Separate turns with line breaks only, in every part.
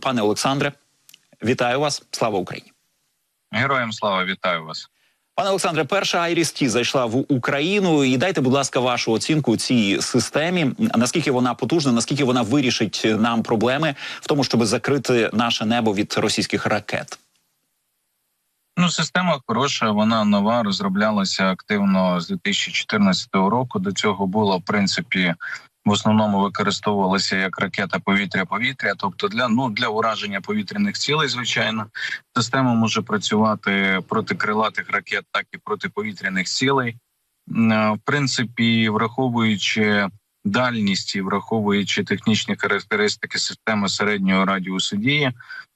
Пане Олександре, вітаю вас! Слава Україні!
Героям слава вітаю вас.
Пане Олександре, перша Айріс Ті зайшла в Україну. І дайте, будь ласка, вашу оцінку цій системі. Наскільки вона потужна, наскільки вона вирішить нам проблеми в тому, щоб закрити наше небо від російських ракет?
Ну, система хороша, вона нова, розроблялася активно з 2014 року. До цього було в принципі в основному використовувалася як ракета повітря-повітря, тобто для ну для ураження повітряних цілей, звичайно, система може працювати проти крилатих ракет, так і проти повітряних цілей. В принципі, враховуючи дальність і враховуючи технічні характеристики системи середнього радіусу дії.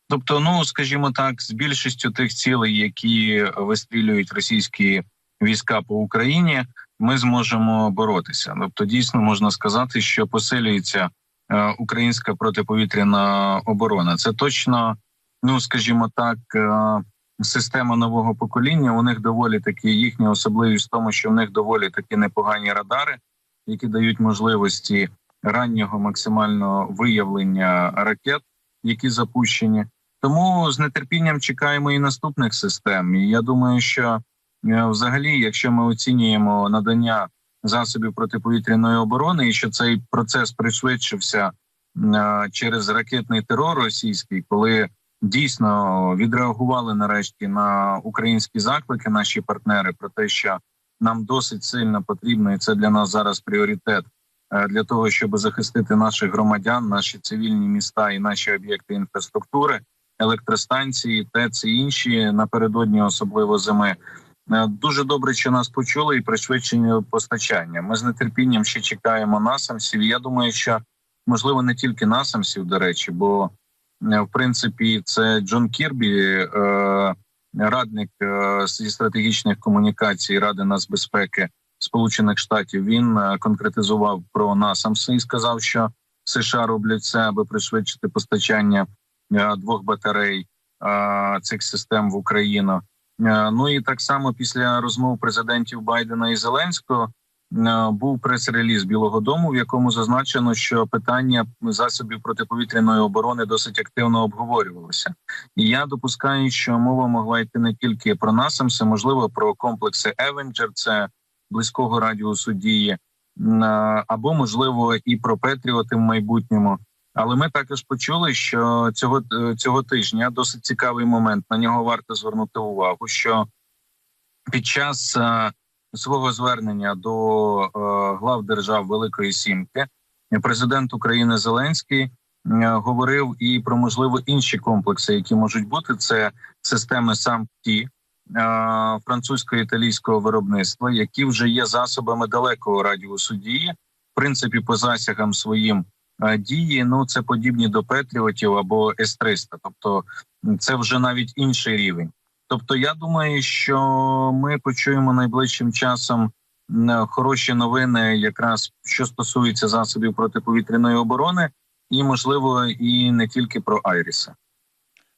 Тобто, ну скажімо так, з більшістю тих цілей, які вистрілюють російські війська по Україні, ми зможемо боротися. Тобто, дійсно можна сказати, що посилюється е, українська протиповітряна оборона. Це точно, ну скажімо так, е, система нового покоління. У них доволі такі їхня особливість в тому, що в них доволі такі непогані радари, які дають можливості раннього максимального виявлення ракет, які запущені. Тому з нетерпінням чекаємо і наступних систем. І я думаю, що взагалі, якщо ми оцінюємо надання засобів протиповітряної оборони, і що цей процес пришвидшився е, через ракетний терор російський, коли дійсно відреагували нарешті на українські заклики, наші партнери про те, що нам досить сильно потрібно, і це для нас зараз пріоритет е, для того, щоб захистити наших громадян, наші цивільні міста і наші об'єкти інфраструктури, електростанції, ТЕЦ і інші напередодні, особливо зими. Е, дуже добре, що нас почули і пришвидшення постачання. Ми з нетерпінням ще чекаємо насамсів. Я думаю, що можливо не тільки насамсів, до речі, бо е, в принципі це Джон Кірбі, е, радник зі стратегічних комунікацій Ради нацбезпеки Сполучених Штатів. Він конкретизував про насамси і сказав, що США роблять це, аби пришвидшити постачання двох батарей цих систем в Україну. Е, ну і так само після розмов президентів Байдена і Зеленського е, був прес-реліз Білого Дому, в якому зазначено, що питання засобів протиповітряної оборони досить активно обговорювалося. І я допускаю, що мова могла йти не тільки про насамси, можливо, про комплекси Евенджер, це близького радіусу дії, або можливо і про Петріоти в майбутньому. Але ми також почули, що цього е, цього тижня досить цікавий момент. На нього варто звернути увагу. Що під час е, свого звернення до е, глав держав Великої Сімки президент України Зеленський е, говорив і про можливо інші комплекси, які можуть бути. Це системи САМПТІ е, французько-італійського виробництва, які вже є засобами далекого радіусу дії, в принципі, по засягам своїм дії. Ну це подібні до Петріотів або С-300. Тобто це вже навіть інший рівень. Тобто, я думаю, що ми почуємо найближчим часом хороші новини, якраз що стосується засобів протиповітряної оборони, і можливо і не тільки про Айріса.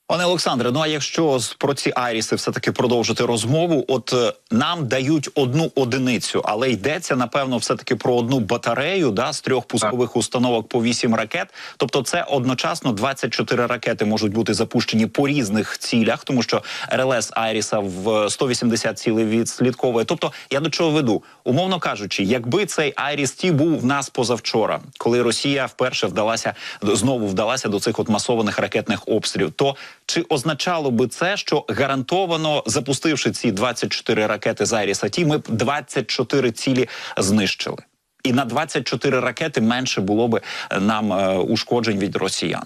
Пане Олександре, ну а якщо про ці Айріси все таки продовжити розмову, от е, нам дають одну одиницю, але йдеться напевно, все таки про одну батарею да з трьох пускових так. установок по вісім ракет. Тобто, це одночасно 24 ракети можуть бути запущені по різних цілях, тому що РЛС Айріса в 180 цілей відслідковує. Тобто, я до чого веду, умовно кажучи, якби цей Айріс Ті був в нас позавчора, коли Росія вперше вдалася знову вдалася до цих от масованих ракетних обстрілів, то чи означало би це, що гарантовано запустивши ці 24 ракети з Айріса Ті, ми б 24 цілі знищили, і на 24 ракети менше було би нам е, ушкоджень від росіян?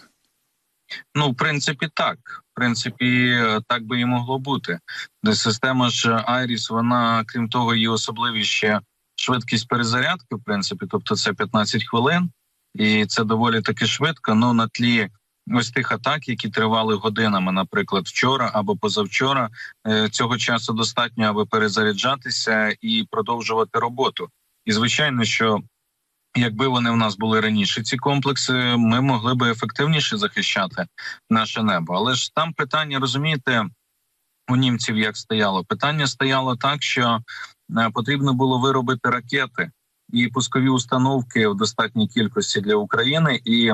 Ну, в принципі, так. В принципі, так би і могло бути. Система ж Айріс, вона крім того, її особливість ще швидкість перезарядки, в принципі, тобто це 15 хвилин, і це доволі таки швидко. Ну на тлі ось тих атак, які тривали годинами, наприклад, вчора або позавчора. Е, цього часу достатньо, аби перезаряджатися і продовжувати роботу. І звичайно, що якби вони в нас були раніше, ці комплекси ми могли би ефективніше захищати наше небо. Але ж там питання розумієте. У німців як стояло питання стояло так, що е, потрібно було виробити ракети і пускові установки в достатній кількості для України, і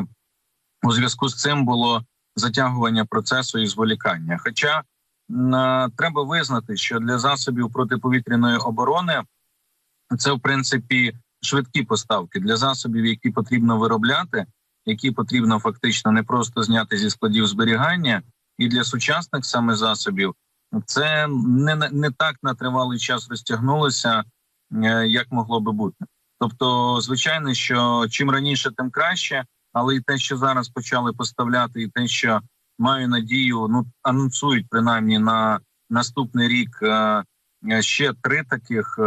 у зв'язку з цим було затягування процесу і зволікання. Хоча треба визнати, що для засобів протиповітряної оборони це в принципі швидкі поставки для засобів, які потрібно виробляти, які потрібно фактично не просто зняти зі складів зберігання, і для сучасних саме засобів це не, не так на тривалий час розтягнулося, як могло би бути. Тобто, звичайно, що чим раніше, тим краще, але і те, що зараз почали поставляти, і те, що маю надію, ну анонсують принаймні на наступний рік е, е, ще три таких е,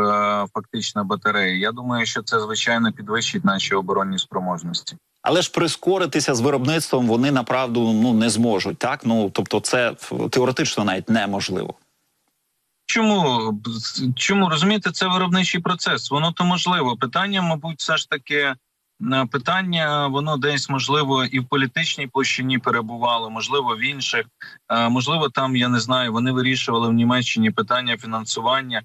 фактично батареї. Я думаю, що це звичайно підвищить наші оборонні спроможності.
Але ж прискоритися з виробництвом вони направду ну не зможуть. Так ну тобто, це теоретично навіть неможливо.
Чому чому розумієте, це виробничий процес? Воно то можливо. Питання, мабуть, все ж таки питання, воно десь можливо і в політичній площині перебувало, можливо, в інших. Е, Можливо, там я не знаю. Вони вирішували в Німеччині питання фінансування.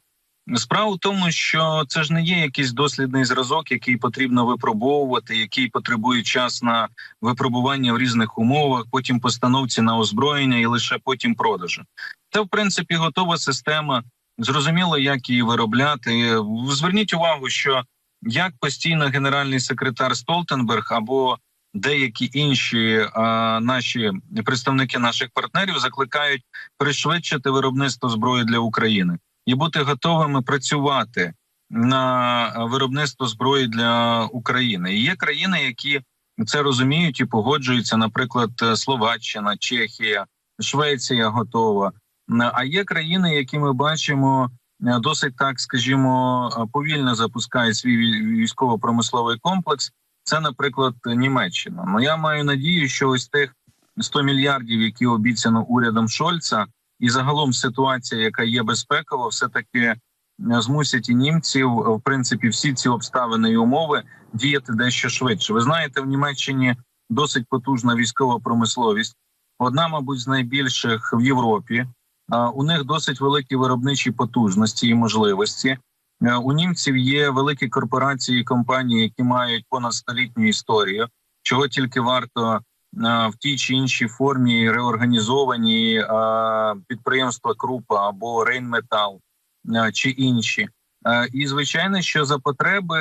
Справа в тому, що це ж не є якийсь дослідний зразок, який потрібно випробовувати, який потребує час на випробування в різних умовах, потім постановці на озброєння і лише потім продажу. Це в принципі готова система. Зрозуміло, як її виробляти. Зверніть увагу, що як постійно генеральний секретар Столтенберг або деякі інші а, наші представники наших партнерів закликають пришвидшити виробництво зброї для України і бути готовими працювати на виробництво зброї для України. І є країни, які це розуміють і погоджуються, наприклад, Словаччина, Чехія, Швеція готова. А є країни, які ми бачимо досить так, скажімо, е, повільно запускають свій військово-промисловий комплекс. Це, наприклад, Німеччина. Ну я маю надію, що ось тих 100 мільярдів, які обіцяно урядом Шольца, і загалом ситуація, яка є безпекова, все таки е, змусять і німців, е, в принципі, всі ці обставини і умови діяти дещо швидше. Ви знаєте, в Німеччині досить потужна військова промисловість, одна, мабуть, з найбільших в Європі. У них досить великі виробничі потужності і можливості. У німців є великі корпорації і компанії, які мають понад столітню історію, чого тільки варто в тій чи іншій формі реорганізовані підприємства Крупа або Рейнметал чи інші. І звичайно, що за потреби,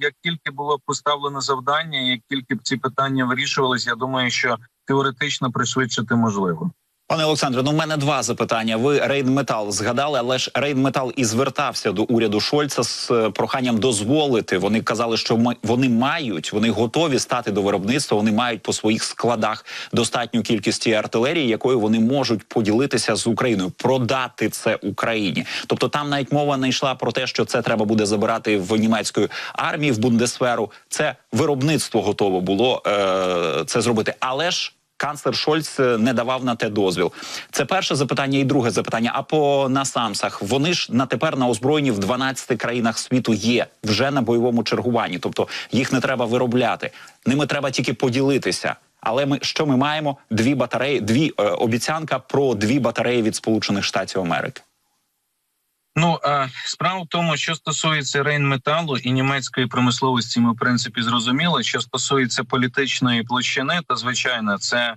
як тільки було поставлено завдання, як тільки б ці питання вирішувались, я думаю, що теоретично пришвидшити можливо.
Пане Олександре, ну в мене два запитання. Ви Рейнметал згадали, але ж Рейнметал і звертався до уряду Шольца з е, проханням дозволити. Вони казали, що вони мають, вони готові стати до виробництва. Вони мають по своїх складах достатню кількість артилерії, якою вони можуть поділитися з Україною, продати це Україні. Тобто там навіть мова не йшла про те, що це треба буде забирати в німецької армії в бундесферу. Це виробництво готово було е, це зробити, але ж. Канцлер Шольц е, не давав на те дозвіл. Це перше запитання і друге запитання. А по насамсах вони ж на тепер на озброєнні в 12 країнах світу є вже на бойовому чергуванні, тобто їх не треба виробляти. Ними треба тільки поділитися. Але ми що ми маємо? Дві батареї, дві е, обіцянка про дві батареї від Сполучених Штатів Америки.
Ну а справа в тому, що стосується рейнметалу і німецької промисловості, ми в принципі зрозуміли. Що стосується політичної площини, то звичайно, це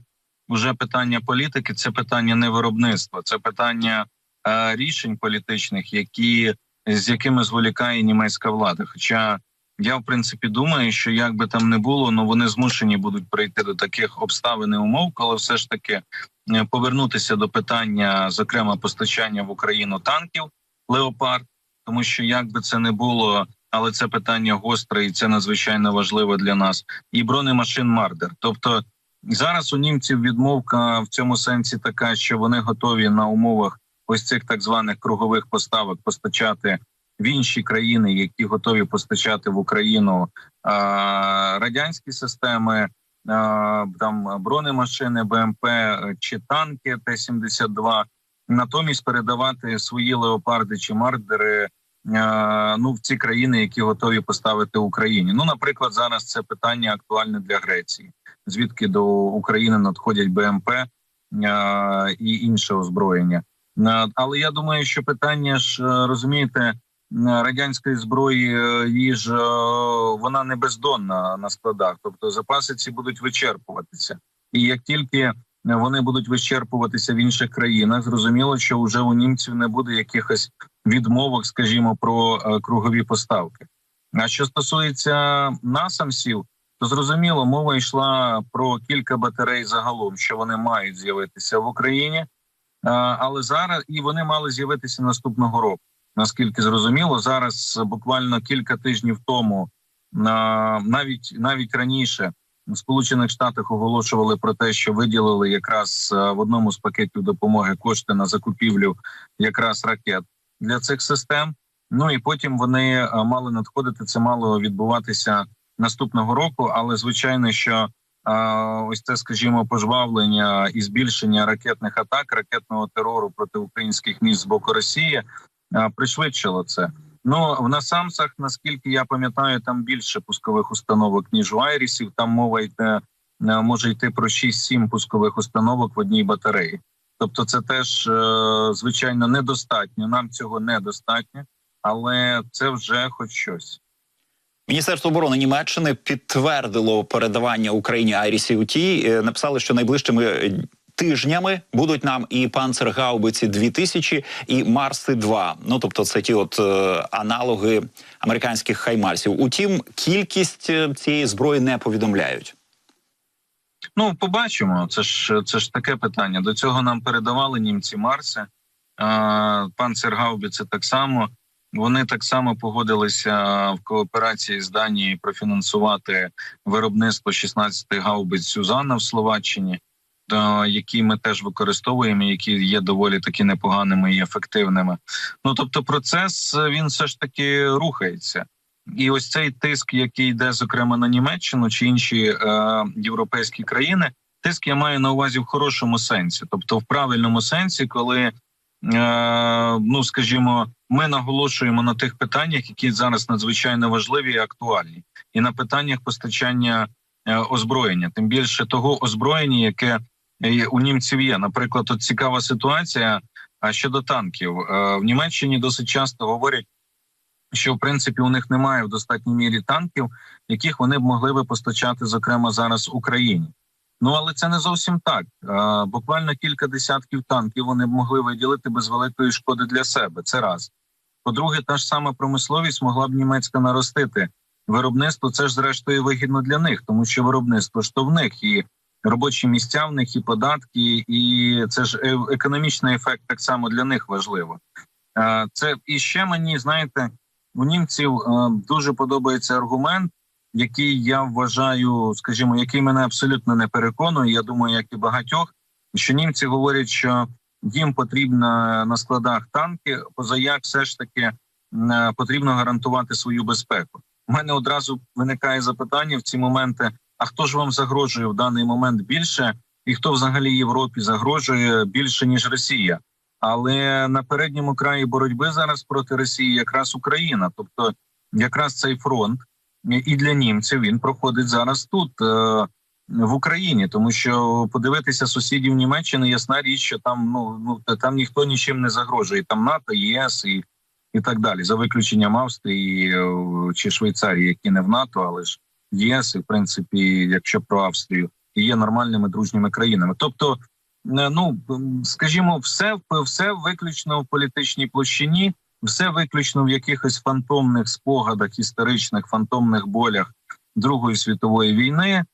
вже питання політики, це питання не виробництва, це питання е, рішень політичних, які з якими зволікає німецька влада. Хоча я в принципі думаю, що як би там не було, ну вони змушені будуть прийти до таких обставин і умов, коли все ж таки е, повернутися до питання, зокрема постачання в Україну танків. Леопард, тому що як би це не було, але це питання гостре і це надзвичайно важливо для нас. І бронемашин Мардер. Тобто зараз у німців відмовка в цьому сенсі така, що вони готові на умовах ось цих так званих кругових поставок постачати в інші країни, які готові постачати в Україну а, радянські системи. а, Там бронемашини, БМП чи танки Т-72, натомість передавати свої леопарди чи мардери е, ну в ці країни, які готові поставити Україні. Ну, наприклад, зараз це питання актуальне для Греції, звідки до України надходять БМП е, і інше озброєння. Але я думаю, що питання ж е, розумієте. Радянської зброї її ж вона не бездонна на складах, тобто запаси ці будуть вичерпуватися. І як тільки вони будуть вичерпуватися в інших країнах. Зрозуміло, що вже у німців не буде якихось відмовок, скажімо, про е, кругові поставки. А що стосується насамсів, то зрозуміло, мова йшла про кілька батарей загалом, що вони мають з'явитися в Україні, Е, але зараз і вони мали з'явитися наступного року. Наскільки зрозуміло, зараз буквально кілька тижнів тому, навіть навіть раніше, в Сполучених Штатах оголошували про те, що виділили якраз е, в одному з пакетів допомоги кошти на закупівлю якраз ракет для цих систем. Ну і потім вони е, мали надходити. Це мало відбуватися наступного року. Але звичайно, що е, ось це, скажімо, пожвавлення і збільшення ракетних атак, ракетного терору проти українських міст з боку Росії е, пришвидшило це. Ну в насамсах, наскільки я пам'ятаю, там більше пускових установок ніж у Айрісів. Там мова йде е, може йти про 6-7 пускових установок в одній батареї. Тобто, це теж е, звичайно недостатньо. Нам цього недостатньо, але це вже хоч щось.
Міністерство оборони Німеччини підтвердило передавання Україні Айрісів ті. Е, Написали, що найближчими тижнями будуть нам і панцергаубиці 2000 і Марси 2 Ну тобто, це ті от е, аналоги американських хаймарсів. Утім, кількість е, цієї зброї не повідомляють.
Ну, побачимо. Це ж це ж таке питання. До цього нам передавали німці Марси, панцергаубіці так само. Вони так само погодилися в кооперації з Данією профінансувати виробництво 16 гаубиць Сюзанна в Словаччині, які ми теж використовуємо, які є доволі таки непоганими і ефективними. Ну тобто, процес е, він все ж таки рухається. І ось цей тиск, який йде зокрема на Німеччину чи інші е, європейські країни, тиск я маю на увазі в хорошому сенсі, тобто в правильному сенсі, коли е, ну скажімо, ми наголошуємо на тих питаннях, які зараз надзвичайно важливі і актуальні, і на питаннях постачання е, озброєння, тим більше того озброєння, яке е, у німців є. Наприклад, от цікава ситуація. Щодо танків е, в Німеччині досить часто говорять що в принципі у них немає в достатній мірі танків, яких вони б могли би постачати, зокрема зараз Україні. Ну але це не зовсім так. Буквально кілька десятків танків вони б могли виділити без великої шкоди для себе. Це раз. По-друге, та ж сама промисловість могла б німецька наростити виробництво. Це ж зрештою вигідно для них, тому що виробництво ж то в них і робочі місця в них, і податки, і це ж е- економічний ефект так само для них важливо. Це і ще мені знаєте у німців е, дуже подобається аргумент, який я вважаю, скажімо, який мене абсолютно не переконує. Я думаю, як і багатьох, що німці говорять, що їм потрібно на складах танки, позаяк все ж таки е, потрібно гарантувати свою безпеку. У мене одразу виникає запитання в ці моменти: а хто ж вам загрожує в даний момент більше, і хто взагалі Європі загрожує більше ніж Росія? Але на передньому краї боротьби зараз проти Росії якраз Україна, тобто якраз цей фронт і для німців він проходить зараз тут е, в Україні, тому що подивитися сусідів Німеччини, ясна річ, що там ну ну там ніхто нічим не загрожує. Там НАТО, ЄС і і так далі, за виключенням Австрії е, чи Швейцарії, які не в НАТО, але ж ЄС, і в принципі, якщо про Австрію, і є нормальними дружніми країнами, тобто. Ну скажімо, все все виключно в політичній площині, все виключно в якихось фантомних спогадах, історичних фантомних болях Другої світової війни,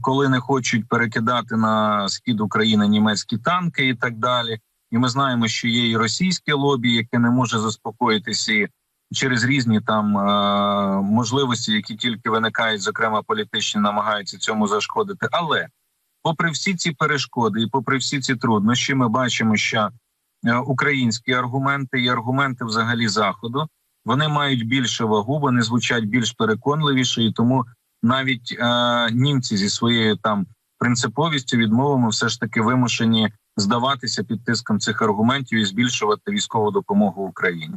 коли не хочуть перекидати на схід України німецькі танки і так далі. І ми знаємо, що є і російське лобі, яке не може заспокоїтися через різні там можливості, які тільки виникають, зокрема політичні, намагаються цьому зашкодити, але попри всі ці перешкоди і попри всі ці труднощі, ми бачимо, що е, українські аргументи і аргументи взагалі заходу вони мають більше вагу, вони звучать більш переконливіше, і тому навіть е, німці зі своєю там принциповістю відмовами все ж таки вимушені здаватися під тиском цих аргументів і збільшувати військову допомогу Україні.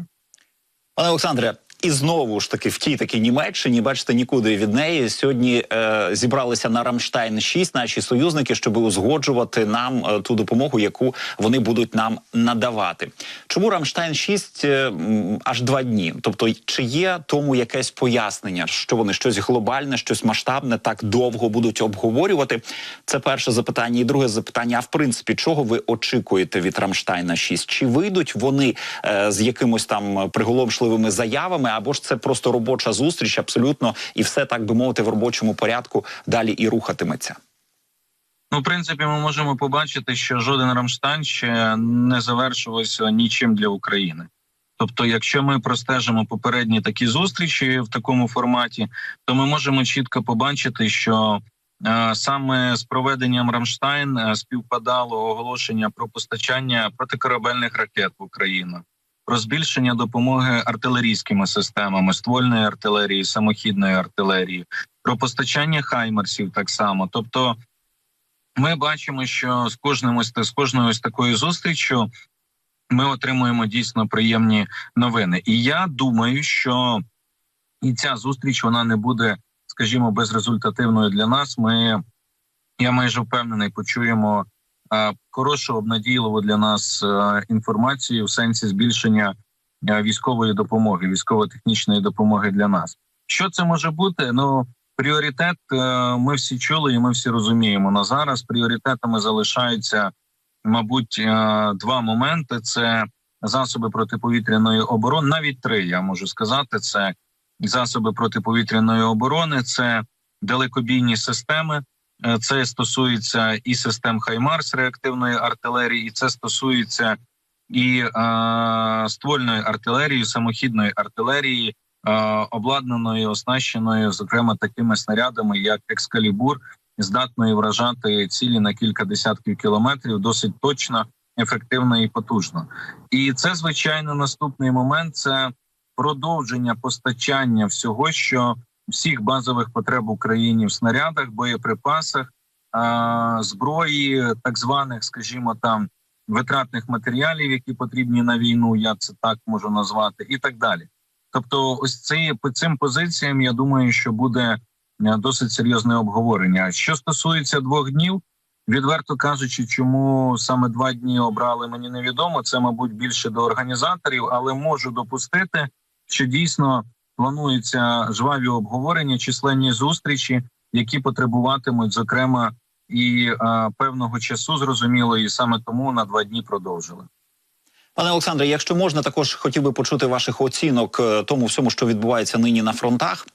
Пане Олександре, І знову ж таки в тій такій Німеччині, бачите, нікуди від неї сьогодні е, зібралися на Рамштайн 6 наші союзники, щоб узгоджувати нам е, ту допомогу, яку вони будуть нам надавати. Чому Рамштайн 6 е, аж два дні? Тобто, чи є тому якесь пояснення, що вони щось глобальне, щось масштабне так довго будуть обговорювати? Це перше запитання. І друге запитання: а в принципі, чого ви очікуєте від Рамштайна 6? Чи вийдуть вони е, з якимось там приголомшливими заявами, або ж це просто робоча зустріч, абсолютно, і все так би мовити в робочому порядку далі і рухатиметься?
Ну, в принципі, ми можемо побачити, що жоден Рамштайн ще не завершувався нічим для України. Тобто, якщо ми простежимо попередні такі зустрічі в такому форматі, то ми можемо чітко побачити, що е, саме з проведенням Рамштайн е, співпадало оголошення про постачання протикорабельних ракет в Україну, про збільшення допомоги артилерійськими системами, ствольної артилерії, самохідної артилерії, про постачання хаймерсів так само. Тобто, ми бачимо, що з кожним з кожною ось такою зустрічю ми отримуємо дійсно приємні новини. І я думаю, що і ця зустріч вона не буде, скажімо, безрезультативною для нас. Ми я майже впевнений, почуємо хорошу обнадійливу для нас е, інформацію в сенсі збільшення е, військової допомоги, військово-технічної допомоги для нас. Що це може бути? Ну пріоритет е, ми всі чули, і ми всі розуміємо. На зараз пріоритетами залишаються, мабуть, два моменти: це засоби протиповітряної оборони, навіть три я можу сказати. Це засоби протиповітряної оборони, це далекобійні системи. Е, Це стосується і систем Хаймарс реактивної артилерії, і це стосується і е, ствольної артилерії, самохідної артилерії, е, обладнаної, оснащеною, зокрема, такими снарядами, як Екскалібур, здатної вражати цілі на кілька десятків кілометрів, досить точно, ефективно і потужно. І це звичайно наступний момент. Це продовження постачання всього, що всіх базових потреб Україні в снарядах, боєприпасах, зброї, так званих, скажімо, там витратних матеріалів, які потрібні на війну. Я це так можу назвати, і так далі. Тобто, ось ці по цим позиціям, я думаю, що буде е, досить серйозне обговорення. Що стосується двох днів, відверто кажучи, чому саме два дні обрали, мені невідомо. Це, мабуть, більше до організаторів, але можу допустити, що дійсно плануються жваві обговорення, численні зустрічі, які потребуватимуть, зокрема, і е, певного часу, зрозуміло, і саме тому на два дні продовжили.
Пане Олександре, якщо можна, також хотів би почути ваших оцінок е, тому всьому, що відбувається нині на фронтах.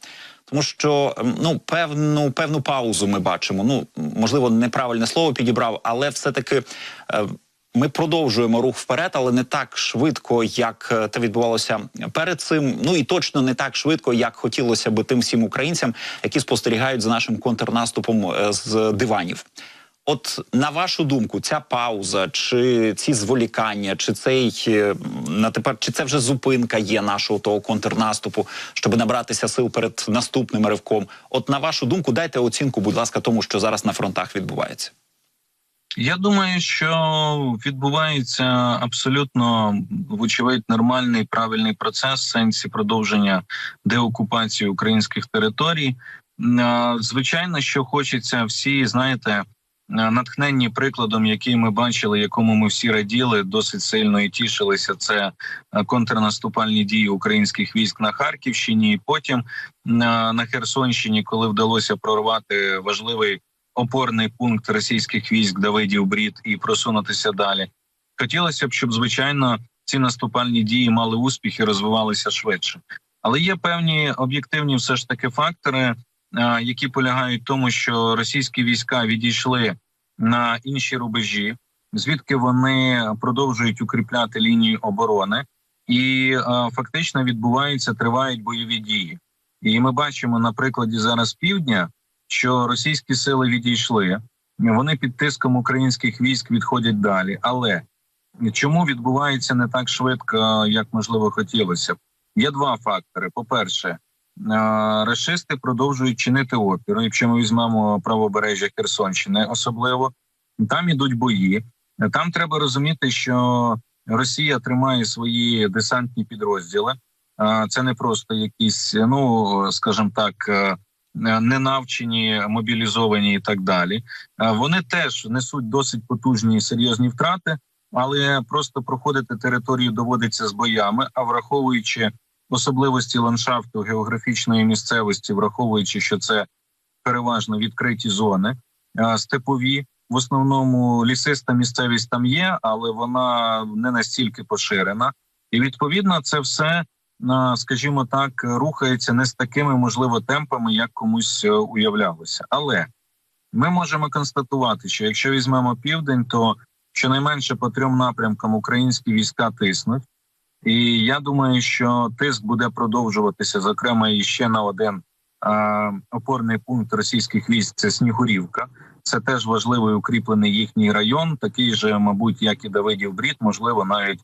Тому що ну певну певну паузу ми бачимо. Ну можливо, неправильне слово підібрав, але все-таки е, ми продовжуємо рух вперед, але не так швидко, як це відбувалося перед цим. Ну і точно не так швидко, як хотілося би тим всім українцям, які спостерігають за нашим контрнаступом е, з диванів. От на вашу думку, ця пауза, чи ці зволікання, чи цей е, на тепер, чи це вже зупинка є нашого того контрнаступу, щоб набратися сил перед наступним ривком? От на вашу думку, дайте оцінку, будь ласка, тому що зараз на фронтах відбувається.
Я думаю, що відбувається абсолютно вочевидь нормальний правильний процес в сенсі продовження деокупації українських територій. Звичайно, що хочеться всі, знаєте, натхненні прикладом, який ми бачили, якому ми всі раділи, досить сильно і тішилися. Це контрнаступальні дії українських військ на Харківщині, і потім на Херсонщині, коли вдалося прорвати важливий опорний пункт російських військ Давидів Брід і просунутися далі. Хотілося б, щоб звичайно ці наступальні дії мали успіх і розвивалися швидше. Але є певні об'єктивні, все ж таки, фактори, е, які полягають в тому, що російські війська відійшли на інші рубежі, звідки вони продовжують укріпляти лінію оборони, і е, фактично відбуваються, тривають бойові дії. І ми бачимо на прикладі зараз півдня, що російські сили відійшли, вони під тиском українських військ відходять далі. Але чому відбувається не так швидко, як можливо хотілося б? Є два фактори: по-перше, е, расисти продовжують чинити опір. Якщо ми візьмемо правобережжя Херсонщини, особливо там ідуть бої. Там треба розуміти, що Росія тримає свої десантні підрозділи. Е, Це не просто якісь, ну скажімо так, е, ненавчені, мобілізовані і так далі. Е, Вони теж несуть досить потужні і серйозні втрати, але просто проходити територію доводиться з боями. А враховуючи особливості ландшафту географічної місцевості, враховуючи, що це переважно відкриті зони е, степові. В основному лісиста місцевість там є, але вона не настільки поширена, і відповідно це все, е, скажімо так, рухається не з такими можливо темпами, як комусь е, уявлялося. Але ми можемо констатувати, що якщо візьмемо південь, то щонайменше по трьом напрямкам українські війська тиснуть, і я думаю, що тиск буде продовжуватися, зокрема, і ще на один е, опорний пункт російських військ це Снігурівка. Це теж важливий укріплений їхній район, такий же, мабуть, як і Давидів Брід, можливо, навіть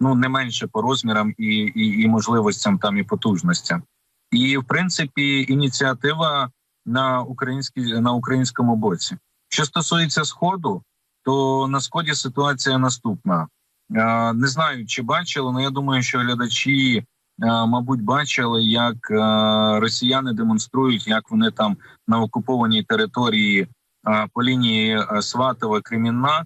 ну не менше по розмірам і, і, і можливостям там і потужностям. І в принципі, ініціатива на українській на українському боці. Що стосується сходу, то на сході ситуація наступна. Не знаю, чи бачили, але я думаю, що глядачі, мабуть, бачили, як росіяни демонструють, як вони там на окупованій території по лінії Сватова Кремінна.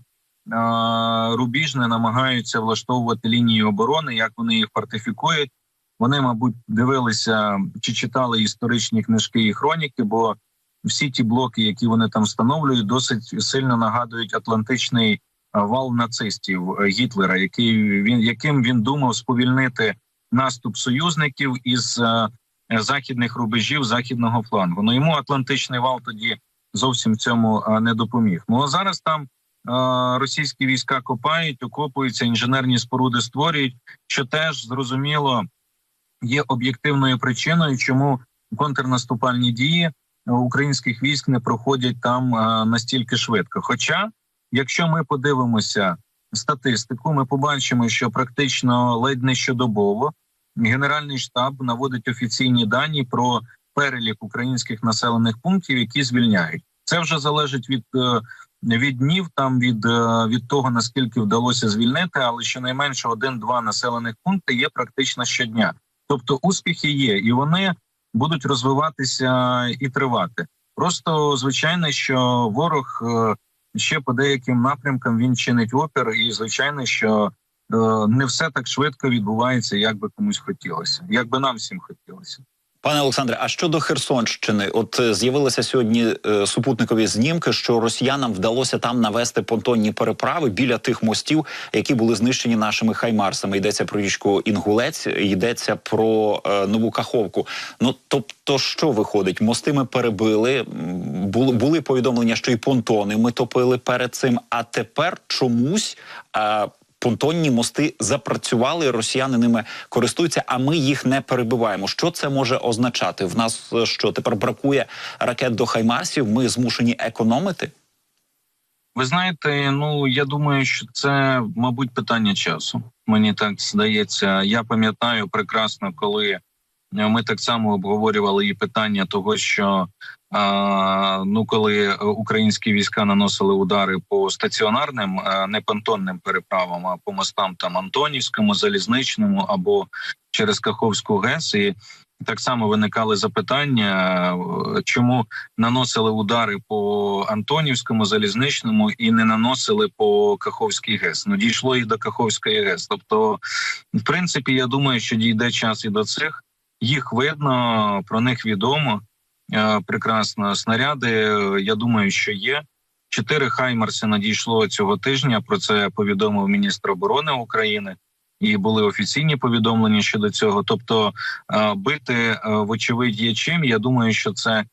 Рубіжне намагаються влаштовувати лінії оборони, як вони їх фортифікують. Вони, мабуть, дивилися чи читали історичні книжки і хроніки, бо всі ті блоки, які вони там встановлюють, досить сильно нагадують Атлантичний вал нацистів е, Гітлера, який він яким він думав сповільнити наступ союзників із е, західних рубежів західного флангу. Ну йому Атлантичний вал тоді зовсім цьому е, не допоміг. Ну а зараз там російські війська копають, окопуються, інженерні споруди створюють, що теж зрозуміло є об'єктивною причиною, чому контрнаступальні дії українських військ не проходять там настільки швидко. Хоча, якщо ми подивимося статистику, ми побачимо, що практично ледь не щодобово Генеральний штаб наводить офіційні дані про перелік українських населених пунктів, які звільняють. Це вже залежить від е, від днів, там від, е, від того наскільки вдалося звільнити, але щонайменше один-два населених пункти є практично щодня. Тобто успіхи є, і вони будуть розвиватися і тривати. Просто звичайно, що ворог е, ще по деяким напрямкам він чинить опір, і звичайно, що е, не все так швидко відбувається, як би комусь хотілося, як би нам всім хотілося.
Пане Олександре, а щодо Херсонщини, от е, з'явилися сьогодні е, супутникові знімки, що росіянам вдалося там навести понтонні переправи біля тих мостів, які були знищені нашими хаймарсами. Йдеться про річку Інгулець, йдеться про е, нову каховку. Ну тобто, що виходить? Мости ми перебили. Були були повідомлення, що і понтони ми топили перед цим. А тепер чомусь. Е, понтонні мости запрацювали, росіяни ними користуються, а ми їх не перебиваємо. Що це може означати? В нас е, що тепер бракує ракет до Хаймарсів? Ми змушені економити?
Ви знаєте, ну я думаю, що це, мабуть, питання часу. Мені так здається. Я пам'ятаю прекрасно, коли ми так само обговорювали і питання того, що ну коли українські війська наносили удари по стаціонарним, а, не понтонним переправам, а по мостам там Антонівському, залізничному або через Каховську ГЕС, і так само виникали запитання, е, чому наносили удари по Антонівському, залізничному і не наносили по Каховській ГЕС. Ну дійшло і до Каховської ГЕС. Тобто, в принципі, я думаю, що дійде час і до цих. Їх видно, про них відомо е, прекрасно. Снаряди, е, я думаю, що є. Чотири хаймарси надійшло цього тижня. Про це повідомив міністр оборони України, і були офіційні повідомлення щодо цього. Тобто, е, бити вочевидь є чим. Я думаю, що це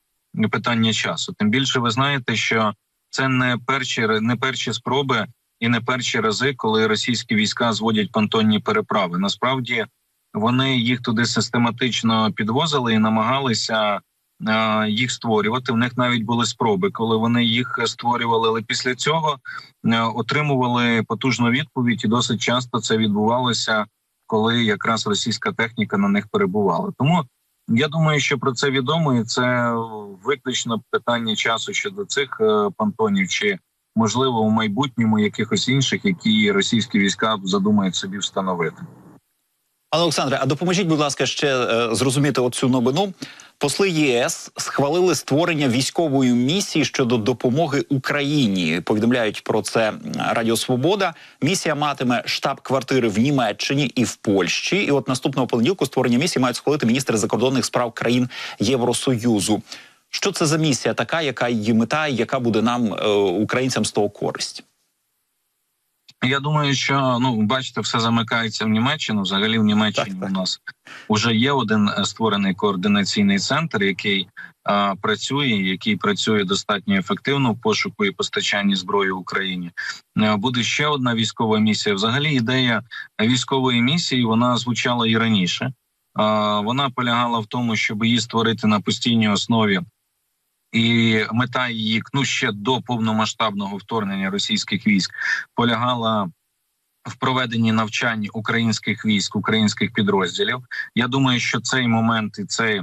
питання часу. Тим більше, ви знаєте, що це не перші не перші спроби і не перші рази, коли російські війська зводять понтонні переправи. Насправді вони їх туди систематично підвозили і намагалися е, їх створювати. В них навіть були спроби, коли вони їх створювали. Але після цього е, отримували потужну відповідь, і досить часто це відбувалося, коли якраз російська техніка на них перебувала. Тому я думаю, що про це відомо, і це виключно питання часу щодо цих е, понтонів, чи можливо у майбутньому якихось інших, які російські війська задумають собі встановити.
Пане Олександре, а допоможіть, будь ласка, ще е, зрозуміти оцю новину. Посли ЄС схвалили створення військової місії щодо допомоги Україні. Повідомляють про це Радіо Свобода. Місія матиме штаб-квартири в Німеччині і в Польщі. І от наступного понеділку створення місії мають схвалити міністри закордонних справ країн Євросоюзу. Що це за місія така, яка її мета, яка буде нам, е, українцям, з того користь?
Я думаю, що ну бачите, все замикається в Німеччину. Взагалі, в Німеччині
Так, так.
у нас вже є один е, створений координаційний центр, який а, працює, який працює достатньо ефективно в пошуку і постачанні зброї Україні. Е, Буде ще одна військова місія. Взагалі, ідея військової місії вона звучала і раніше. А, Вона полягала в тому, щоб її створити на постійній основі. І мета її ну ще до повномасштабного вторгнення російських військ полягала в проведенні навчань українських військ, українських підрозділів. Я думаю, що цей момент і цей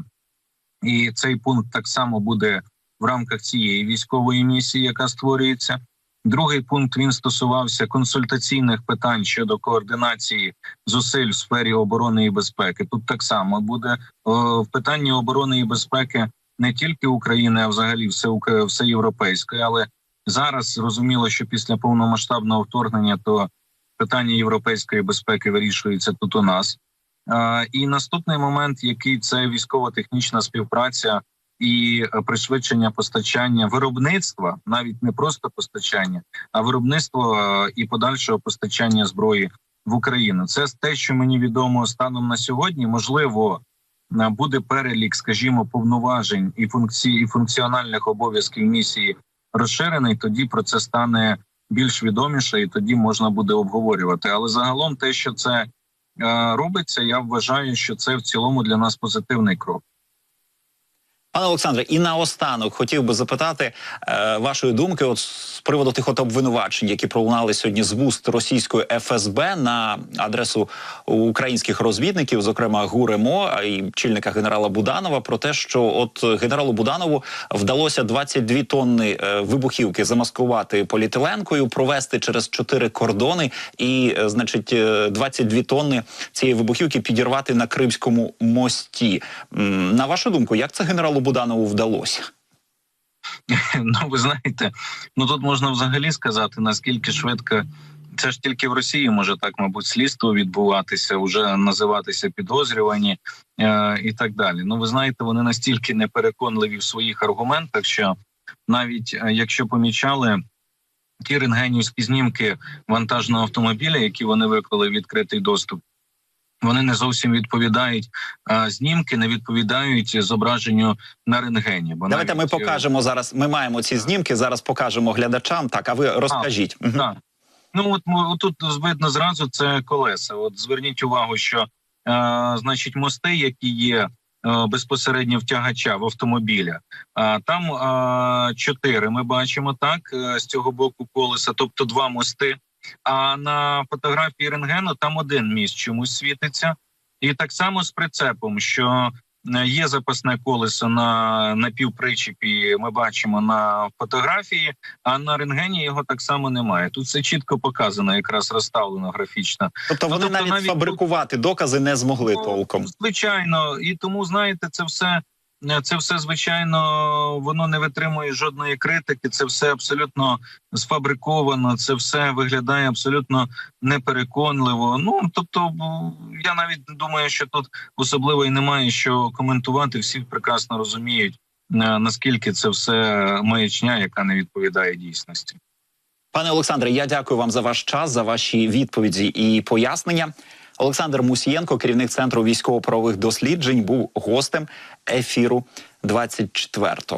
і цей пункт так само буде в рамках цієї військової місії, яка створюється. Другий пункт він стосувався консультаційних питань щодо координації зусиль в сфері оборони і безпеки. Тут так само буде О, в питанні оборони і безпеки не тільки України, а взагалі все все європейське. Але зараз зрозуміло, що після повномасштабного вторгнення то питання європейської безпеки вирішується тут у нас. І наступний момент, який це військово-технічна співпраця і е, пришвидшення постачання виробництва, навіть не просто постачання, а виробництво е, і подальшого постачання зброї в Україну. Це те, що мені відомо станом на сьогодні. Можливо, буде перелік, скажімо, повноважень і функцій і функціональних обов'язків місії розширений. Тоді про це стане більш відоміше, і тоді можна буде обговорювати. Але загалом, те, що це е, робиться, я вважаю, що це в цілому для нас позитивний крок.
Пане Олександре, і наостанок хотів би запитати е, вашої думки, от з приводу тих от обвинувачень, які пролунали сьогодні з вуст російської ФСБ на адресу українських розвідників, зокрема ГУРМО а і чільника генерала Буданова, про те, що от генералу Буданову вдалося 22 тонни е, вибухівки замаскувати поліетиленкою, провести через чотири кордони, і, е, значить, е, 22 тонни цієї вибухівки підірвати на Кримському мості. М, На вашу думку, як це генералу Буданову вдалося?
Ну ви знаєте, ну тут можна взагалі сказати наскільки швидко. Це ж тільки в Росії може так, мабуть, слідство відбуватися, вже називатися підозрювані е, і так далі. Ну, ви знаєте, вони настільки непереконливі в своїх аргументах, що навіть е, якщо помічали ті рентгенівські знімки вантажного автомобіля, які вони виклали в відкритий доступ, вони не зовсім відповідають. А знімки не відповідають зображенню на рентгені. Бо
Давайте ми
навіть, е,
покажемо зараз. Ми маємо ці знімки. Зараз покажемо глядачам. Так, а ви розкажіть. Мгм.
Так. Ну от тут видно зразу це колеса. От зверніть увагу, що е, значить мости, які є е, безпосередньо в тягача в автомобіля, а там е, чотири. Ми бачимо так е, з цього боку колеса, тобто два мости. А на фотографії рентгену там один міст чомусь світиться, і так само з прицепом, що е, є запасне колесо на, на півпричепі. Ми бачимо на фотографії, а на рентгені його так само немає. Тут все чітко показано, якраз розставлено графічно.
Тобто вони
тобто
навіть,
навіть
фабрикувати докази не змогли
Ну,
толком.
Звичайно, і тому знаєте, це все. Це все звичайно воно не витримує жодної критики. Це все абсолютно сфабриковано. Це все виглядає абсолютно непереконливо. Ну тобто, я навіть думаю, що тут особливо і немає що коментувати. Всі прекрасно розуміють е, наскільки це все маячня, яка не відповідає дійсності.
Пане Олександре, я дякую вам за ваш час, за ваші відповіді і пояснення. Олександр Мусієнко, керівник центру військово-правових досліджень, був гостем ефіру 24-го.